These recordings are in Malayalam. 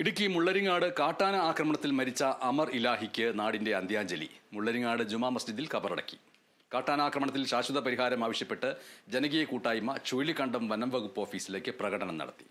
ഇടുക്കി മുള്ളരിങ്ങാട് കാട്ടാന ആക്രമണത്തിൽ മരിച്ച അമർ ഇലാഹിക്ക് നാടിന്റെ അന്ത്യാഞ്ജലി. മുള്ളരിങ്ങാട് ജുമാ മസ്ജിദിൽ കബറടക്കി. കാട്ടാനാക്രമണത്തിൽ ശാശ്വത പരിഹാരം ആവശ്യപ്പെട്ട് ജനകീയ കൂട്ടായ്മ ചുഴലിക്കണ്ടം വനം വകുപ്പ് ഓഫീസിലേക്ക് പ്രകടനം നടത്തി.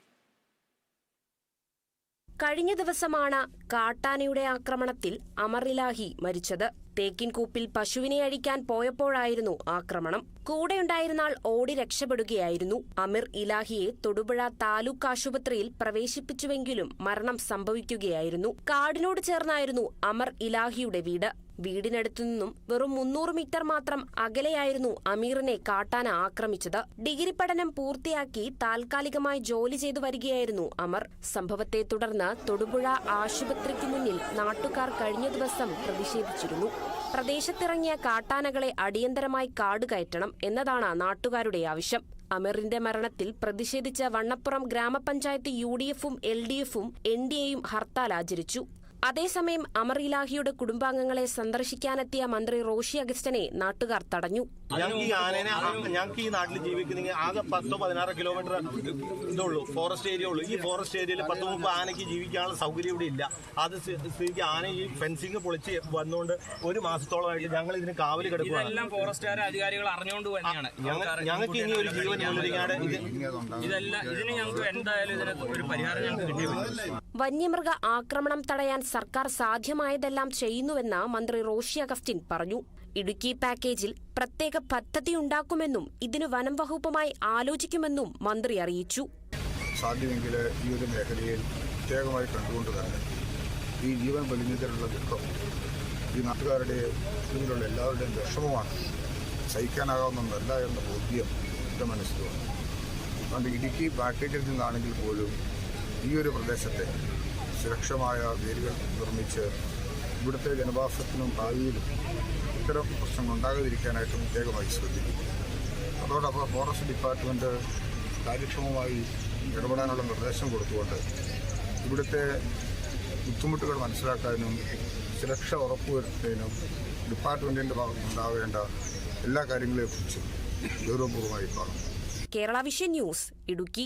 കഴിഞ്ഞ ദിവസമാണ് കാട്ടാനയുടെ ആക്രമണത്തിൽ അമറിലാഹി മരിച്ചത്. തേക്കിൻകൂപ്പിൽ പശുവിനെ അഴിക്കാൻ പോയപ്പോഴായിരുന്നു ആക്രമണം. കൂടെയുണ്ടായിരുന്ന ഓടി രക്ഷപ്പെടുകയായിരുന്നു. അമിർ ഇലാഹിയെ തൊടുപുഴ താലൂക്ക് ആശുപത്രിയിൽ പ്രവേശിപ്പിച്ചുവെങ്കിലും മരണം സംഭവിക്കുകയായിരുന്നു. കാടിനോട് ചേർന്നായിരുന്നു അമർ ഇലാഹിയുടെ വീട്. വീടിനടുത്തു നിന്നും വെറും മുന്നൂറ് മീറ്റർ മാത്രം അകലെയായിരുന്നു അമീറിനെ കാട്ടാന ആക്രമിച്ചത്. ഡിഗ്രി പഠനം പൂർത്തിയാക്കി താൽക്കാലികമായി ജോലി ചെയ്തു വരികയായിരുന്നു അമർ. സംഭവത്തെ തുടർന്ന് തൊടുപുഴ ആശുപത്രിക്ക് മുന്നിൽ നാട്ടുകാർ കഴിഞ്ഞ ദിവസം പ്രതിഷേധിച്ചിരുന്നു. പ്രദേശത്തിറങ്ങിയ കാട്ടാനകളെ അടിയന്തരമായി കാടുകയറ്റണം എന്നതാണ് നാട്ടുകാരുടെ ആവശ്യം. അമീറിന്റെ മരണത്തിൽ പ്രതിഷേധിച്ച വണ്ണപ്പുറം ഗ്രാമപഞ്ചായത്ത് യു ഡി എഫും എൽ ഡി എഫും എൻ ഡി എയും ഹർത്താൽ ആചരിച്ചു. അതേസമയം അമർ ഇലാഹിയുടെ കുടുംബാംഗങ്ങളെ സന്ദർശിക്കാനെത്തിയ മന്ത്രി റോഷി അഗസ്റ്റനെ നാട്ടുകാർ തടഞ്ഞു. ഞങ്ങൾക്ക് ഈ ആനേനെ ഞങ്ങൾക്ക് ഈ നാട്ടിൽ ജീവിക്കുന്നെങ്കിൽ ആകെ പത്തോ പതിനാറ് കിലോമീറ്റർ ഇതുള്ളൂ ഫോറസ്റ്റ് ഏരിയ ഉള്ളൂ. ഈ ഫോറസ്റ്റ് ഏരിയയിൽ പത്ത് മുപ്പത് ആനയ്ക്ക് ജീവിക്കാനുള്ള സൗകര്യം ഇവിടെ ഇല്ല. അത് സ്ഥി- സ്ഥിതിക്ക് ആന ഈ ഫെൻസിങ് പൊളിച്ച് വന്നുകൊണ്ട് ഒരു മാസത്തോളമായിട്ട് ഞങ്ങൾ ഇതിന് കാവൽ കിടക്കുകയാണ് ഫോറസ്റ്റുകാരെ അധികാരികൾ അറിഞ്ഞുകൊണ്ട് തന്നെയാണ്. ഞങ്ങൾക്ക് ഇനി ഒരു ജീവൻ ഇതെല്ലാം ഇതിന് ഞങ്ങൾക്ക് എന്തായാലും ഇതിന് ഒരു പരിഹാരം ഞങ്ങൾക്ക് കിട്ടിയിട്ടുണ്ട് വന്യമൃഗ ആക്രമണം തടയാൻ സർക്കാർ സാധ്യമായതെല്ലാം ചെയ്യുന്നുവെന്ന് മന്ത്രി റോഷി അഗസ്റ്റിൻ പറഞ്ഞു. ഇടുക്കി പാക്കേജിൽ പ്രത്യേക പദ്ധതി ഉണ്ടാക്കുമെന്നും ഇതിന് വനം വകുപ്പുമായി ആലോചിക്കുമെന്നും മന്ത്രി അറിയിച്ചു. സാധ്യമെങ്കിൽ ഈ ഒരു മേഖലയിൽ പ്രത്യേകമായി കണ്ടുകൊണ്ട് തന്നെ ഈ ജീവൻ പൊലിഞ്ഞതിലുള്ള ദുഃഖം ഈ നാട്ടുകാരുടെ ഇതിലുള്ള എല്ലാവരുടെയും വിഷമമാണ്. സഹിക്കാനാകാവുന്നതല്ല എന്ന ബോധ്യം എന്റെ മനസ്സിലുണ്ട് അതുകൊണ്ട് ഇടുക്കി പാക്കേജിൽ നിന്നാണെങ്കിൽ പോലും ഈ ഒരു പ്രദേശത്തെ സുരക്ഷമായ വേരുകൾ നിർമ്മിച്ച് ഇവിടുത്തെ ജനവാസത്തിനും ഭാവിയിലും ഇത്തരം പ്രശ്നങ്ങൾ ഉണ്ടാകാതിരിക്കാനായിട്ട് പ്രത്യേകമായി ശ്രദ്ധിക്കും അതോടൊപ്പം ഫോറസ്റ്റ് ഡിപ്പാർട്ട്മെന്റ് കാര്യക്ഷമമായി ഇടപെടാനുള്ള നിർദ്ദേശം കൊടുത്തുകൊണ്ട് ഇവിടുത്തെ ബുദ്ധിമുട്ടുകൾ മനസ്സിലാക്കാനും സുരക്ഷ ഉറപ്പുവരുത്തുന്നതിനും ഡിപ്പാർട്ട്മെന്റിന്റെ ഭാഗത്തുനിന്നുണ്ടാവേണ്ട എല്ലാ കാര്യങ്ങളെക്കുറിച്ചും ഗൗരവപൂർവമായി കാണും കേരള വിഷൻ ന്യൂസ് ഇടുക്കി.